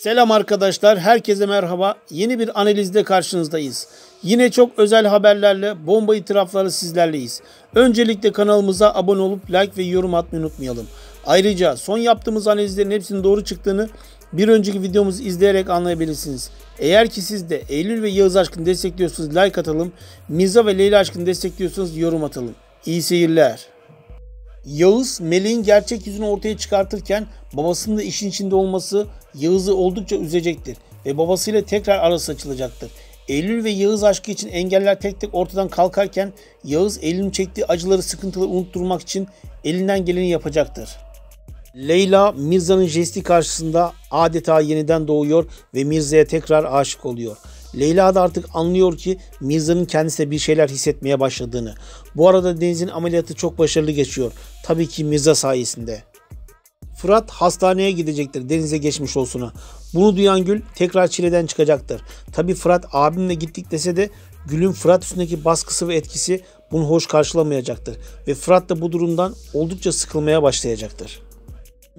Selam arkadaşlar, herkese merhaba. Yeni bir analizde karşınızdayız. Yine çok özel haberlerle, bomba itirafları sizlerleyiz. Öncelikle kanalımıza abone olup like ve yorum atmayı unutmayalım. Ayrıca son yaptığımız analizlerin hepsinin doğru çıktığını bir önceki videomuzu izleyerek anlayabilirsiniz. Eğer ki siz de Eylül ve Yağız aşkını destekliyorsanız like atalım. Mirza ve Leyla aşkını destekliyorsanız yorum atalım. İyi seyirler. Yağız Melek'in gerçek yüzünü ortaya çıkartırken babasının da işin içinde olması Yağız'ı oldukça üzecektir ve babasıyla tekrar arası açılacaktır. Eylül ve Yağız aşkı için engeller tek tek ortadan kalkarken Yağız Eylül'ün çektiği acıları sıkıntıları unutturmak için elinden geleni yapacaktır. Leyla Mirza'nın jesti karşısında adeta yeniden doğuyor ve Mirza'ya tekrar aşık oluyor. Leyla da artık anlıyor ki Mirza'nın kendisine bir şeyler hissetmeye başladığını. Bu arada Deniz'in ameliyatı çok başarılı geçiyor. Tabii ki Mirza sayesinde. Fırat hastaneye gidecektir Deniz'e geçmiş olsuna. Bunu duyan Gül tekrar çileden çıkacaktır. Tabi Fırat abimle gittik dese de Gül'ün Fırat üstündeki baskısı ve etkisi bunu hoş karşılamayacaktır. Ve Fırat da bu durumdan oldukça sıkılmaya başlayacaktır.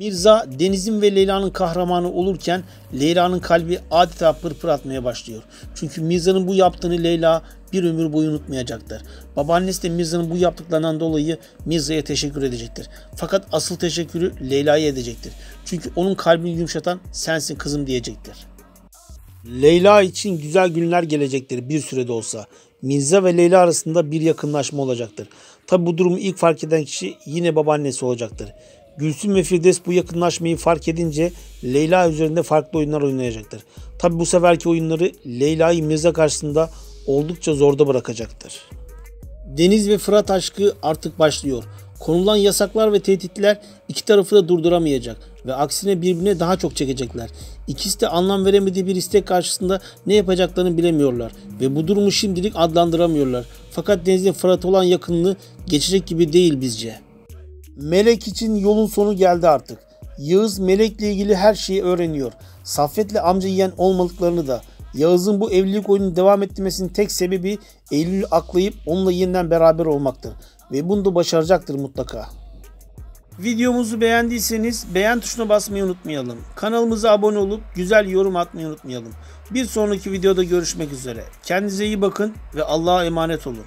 Mirza Deniz'in ve Leyla'nın kahramanı olurken Leyla'nın kalbi adeta pırpır atmaya başlıyor. Çünkü Mirza'nın bu yaptığını Leyla bir ömür boyu unutmayacaktır. Babaannesi de Mirza'nın bu yaptıklarından dolayı Mirza'ya teşekkür edecektir. Fakat asıl teşekkürü Leyla'ya edecektir. Çünkü onun kalbini yumuşatan sensin kızım diyecektir. Leyla için güzel günler gelecektir bir sürede olsa. Mirza ve Leyla arasında bir yakınlaşma olacaktır. Tabi bu durumu ilk fark eden kişi yine babaannesi olacaktır. Gülsüm ve Firdevs bu yakınlaşmayı fark edince Leyla üzerinde farklı oyunlar oynayacaktır. Tabi bu seferki oyunları Leyla'yı Mirza karşısında oldukça zorda bırakacaktır. Deniz ve Fırat aşkı artık başlıyor. Konulan yasaklar ve tehditler iki tarafı da durduramayacak ve aksine birbirine daha çok çekecekler. İkisi de anlam veremediği bir istek karşısında ne yapacaklarını bilemiyorlar ve bu durumu şimdilik adlandıramıyorlar. Fakat Deniz'le Fırat olan yakınlığı geçecek gibi değil bizce. Melek için yolun sonu geldi artık. Yağız Melek'le ilgili her şeyi öğreniyor. Saffet'le amca yiyen olmadıklarını da. Yağız'ın bu evlilik oyununu devam ettirmesinin tek sebebi Eylül'ü aklayıp onunla yeniden beraber olmaktır. Ve bunu da başaracaktır mutlaka. Videomuzu beğendiyseniz beğen tuşuna basmayı unutmayalım. Kanalımıza abone olup güzel yorum atmayı unutmayalım. Bir sonraki videoda görüşmek üzere. Kendinize iyi bakın ve Allah'a emanet olun.